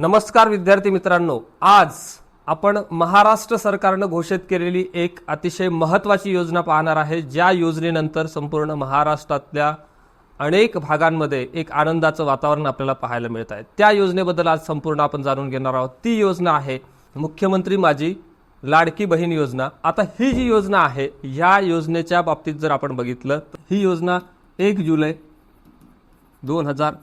नमस्कार विद्यार्थी मित्रांनो आज आपण महाराष्ट्र सरकारनं घोषित केलेली एक अतिशय महत्वाची योजना पाहणार आहे. ज्या योजनेनंतर संपूर्ण महाराष्ट्रातल्या अनेक भागांमध्ये एक आनंदाचं वातावरण आपल्याला पाहायला मिळत आहे. त्या योजनेबद्दल आज संपूर्ण आपण जाणून घेणार आहोत. ती योजना आहे मुख्यमंत्री माझी लाडकी बहीण योजना. आता ही जी योजना आहे या योजनेच्या बाबतीत जर आपण बघितलं तर ही योजना एक जुलै दोन हजार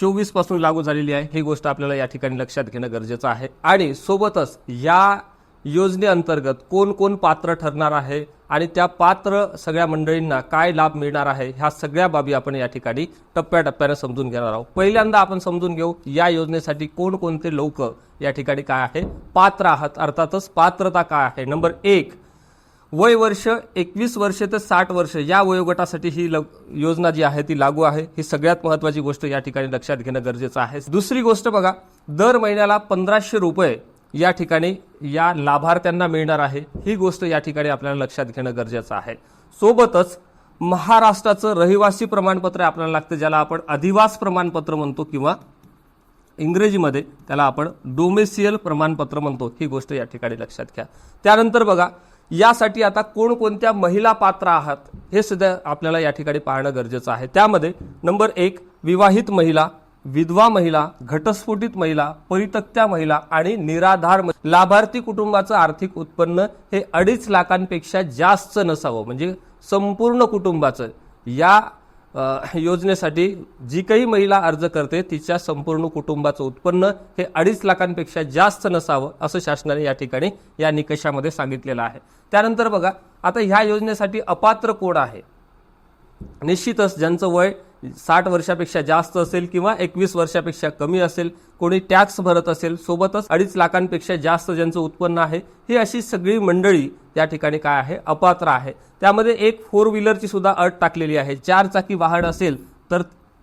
चोवीसपासून लागू झालेली आहे. ही गोष्ट आपल्याला या ठिकाणी लक्षात घेणं गरजेचं आहे. आणि सोबतच या योजनेअंतर्गत कोण कोण पात्र ठरणार आहे आणि त्या पात्र सगळ्या मंडळींना काय लाभ मिळणार आहे ह्या सगळ्या बाबी आपण या ठिकाणी टप्प्याटप्प्याने समजून घेणार आहोत. पहिल्यांदा आपण समजून घेऊ या योजनेसाठी कोणकोणते लोक या ठिकाणी काय आहे पात्र आहात. अर्थातच पात्रता काय आहे? नंबर एक वय वर्ष एकवीस वर्ष ते साठ वर्ष या वयोगटासाठी ही ल- योजना जी आहे ती लागू आहे. ही सगळ्यात महत्वाची गोष्ट या ठिकाणी लक्षात घेणं गरजेचं आहे. दुसरी गोष्ट बघा दर महिन्याला पंधराशे रुपये या ठिकाणी या लाभार्थ्यांना मिळणार आहे. ही गोष्ट या ठिकाणी आपल्याला लक्षात घेणं गरजेचं आहे. सोबतच महाराष्ट्राचं रहिवासी प्रमाणपत्र आपल्याला लागतं ज्याला आपण अधिवास प्रमाणपत्र म्हणतो किंवा इंग्रजीमध्ये त्याला आपण डोमेसियल प्रमाणपत्र म्हणतो. ही गोष्ट या ठिकाणी लक्षात घ्या. त्यानंतर बघा यासाठी आता कोणकोणत्या महिला पात्र आहात हे सुद्धा आपल्याला या ठिकाणी पाहणं गरजेचं आहे. त्यामध्ये नंबर एक विवाहित महिला विधवा महिला घटस्फोटित महिला परितक्त्या महिला आणि निराधार लाभार्थी कुटुंबाचं आर्थिक उत्पन्न हे अडीच लाखांपेक्षा जास्त नसावं. म्हणजे संपूर्ण कुटुंबाचं. या योजनेसाठी जी काही महिला अर्ज करते तिच्या संपूर्ण कुटुंबाचं उत्पन्न हे अडीच लाखांपेक्षा जास्त नसावं असं शासनाने या ठिकाणी या निकषामध्ये सांगितलेलं आहे. त्यानंतर बघा आता ह्या योजनेसाठी अपात्र कोण आहे? निश्चितच ज्यांचं वय साठ वर्षापेक्षा जास्त असेल किंवा एकवीस वर्षापेक्षा कमी असेल कोणी टॅक्स भरत असेल सोबतच अडीच लाखांपेक्षा जास्त ज्यांचं उत्पन्न आहे ही अशी सगळी मंडळी त्या ठिकाणी काय आहे? अपात्र आहे. त्यामध्ये एक फोर व्हीलरची सुद्धा अट टाकलेली आहे. चार चाकी वाहन असेल तर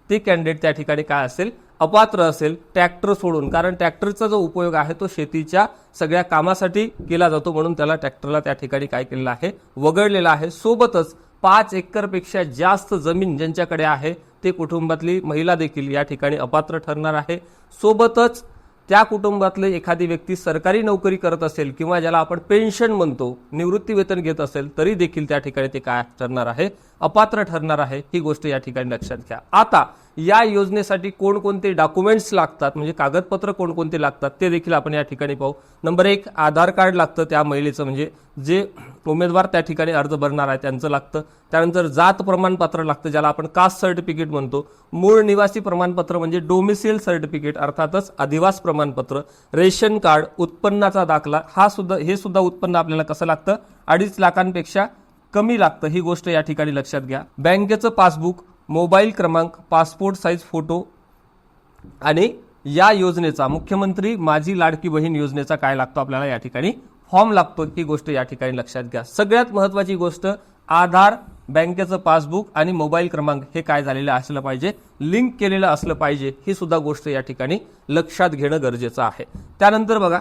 ते कॅन्डिडेट त्या ठिकाणी काय असेल? अपात्र असेल ट्रॅक्टर सोडून. कारण ट्रॅक्टरचा जो उपयोग आहे तो शेतीच्या सगळ्या कामासाठी केला जातो म्हणून त्याला ट्रॅक्टरला त्या ठिकाणी काय केलेलं आहे? वगळलेलं आहे. सोबतच पाच एकरपेक्षा जास्त जमीन ज्यांच्याकडे आहे ते कुटुंबातली महिला देखील या ठिकाणी अपात्र ठरणार आहे. सोबतच त्या कुटुंबातले एखादी व्यक्ती सरकारी नोकरी करत असेल किंवा ज्याला आपण पेन्शन म्हणतो निवृत्ती वेतन घेत असेल तरी देखील त्या ठिकाणी ते काय ठरणार आहे? अपात्र ठरणार आहे. ही गोष्ट या ठिकाणी लक्षात घ्या. आता या योजनेसाठी कोणकोणते डॉक्युमेंट्स लागतात? म्हणजे कागदपत्र कोणकोणते लागतात? ते देखील आपण या ठिकाणी पाहू. नंबर एक आधार कार्ड लागतं त्या महिलेचं. म्हणजे जे उमेदवार त्या ठिकाणी अर्ज भरणार आहे त्यांचं लागतं. त्यानंतर जात प्रमाणपत्र लागतं ज्याला आपण कास्ट सर्टिफिकेट म्हणतो. मूळ निवासी प्रमाणपत्र म्हणजे डोमिसिल सर्टिफिकेट अर्थातच अधिवास प्रमाणपत्र. रेशन कार्ड उत्पन्नाचा दाखला हा सुद्धा हे सुद्धा उत्पन्न आपल्याला कसं लागतं? अडीच लाखांपेक्षा कमी लागतं. ही गोष्ट या ठिकाणी लक्षात घ्या. बँकेचं पासबुक मोबाईल क्रमांक पासपोर्ट साईज फोटो आणि या योजनेचा मुख्यमंत्री माझी लाडकी बहीण योजनेचा काय लागतो आपल्याला या ठिकाणी? फॉर्म लागतो. ही गोष्ट या ठिकाणी लक्षात घ्या. सगळ्यात महत्वाची गोष्ट आधार बँकेचं पासबुक आणि मोबाईल क्रमांक हे काय झालेलं असलं पाहिजे? लिंक केलेलं असलं पाहिजे. ही सुद्धा गोष्ट या ठिकाणी लक्षात घेणं गरजेचं आहे. त्यानंतर बघा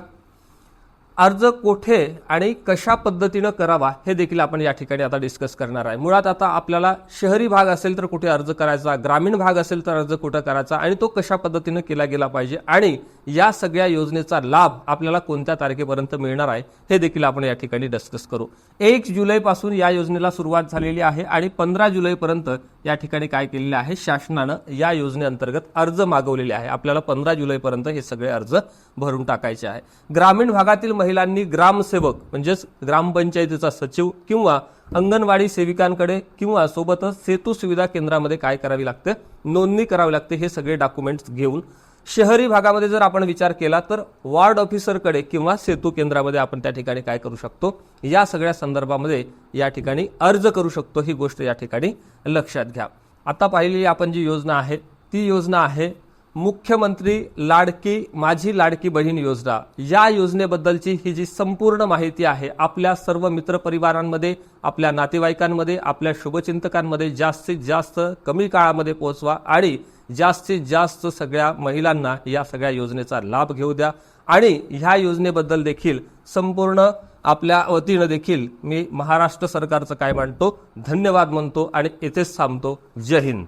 अर्ज कोठे आणि कशा पद्धतीनं करावा हे देखील आपण या ठिकाणी आता डिस्कस करणार आहे. मुळात आता आपल्याला शहरी भाग असेल तर कुठे अर्ज करायचा ग्रामीण भाग असेल तर अर्ज कुठं करायचा आणि तो कशा पद्धतीनं केला गेला पाहिजे आणि या सगळ्या योजनेचा लाभ आपल्याला कोणत्या तारखेपर्यंत मिळणार आहे हे देखील आपण या ठिकाणी डिस्कस करू. एक जुलैपासून या योजनेला सुरुवात झालेली आहे आणि पंधरा जुलैपर्यंत या ठिकाणी काय केलेलं आहे शासनानं या योजनेअंतर्गत अर्ज मागवलेले आहे. आपल्याला पंधरा जुलैपर्यंत हे सगळे अर्ज भरून टाकायचे आहे. ग्रामीण भागातील महिलांनी ग्रामसेवक म्हणजेच ग्रामपंचायतीचा सचिव किंवा अंगणवाडी सेविकांकडे किंवा सोबतच सेतू सुविधा केंद्रामध्ये काय करावी लागते? नोंदणी करावी लागते हे सगळे डॉक्युमेंट्स घेऊन. शहरी भागामध्ये जर आपण विचार केला तर वॉर्ड ऑफिसरकडे किंवा सेतू केंद्रामध्ये आपण त्या ठिकाणी काय करू शकतो? या सगळ्या संदर्भामध्ये या ठिकाणी अर्ज करू शकतो ही गोष्ट या ठिकाणी लक्षात घ्या. आता पाहिलेली आपण जी योजना आहे ती योजना आहे मुख्यमंत्री लाडकी माझी लाडकी बहीण योजना. या योजनेबद्दलची ही जी संपूर्ण माहिती आहे आपल्या सर्व मित्रपरिवारांमध्ये आपल्या नातेवाईकांमध्ये आपल्या शुभचिंतकांमध्ये जास्तीत जास्त कमी काळामध्ये पोहोचवा आणि जास्तीत जास्त सगळ्या महिलांना या सगळ्या योजनेचा लाभ घेऊ द्या. आणि ह्या योजनेबद्दल देखील संपूर्ण आपल्या वतीनं देखील मी महाराष्ट्र सरकारचं काय मांडतो धन्यवाद म्हणतो आणि येथेच थांबतो. जय हिंद.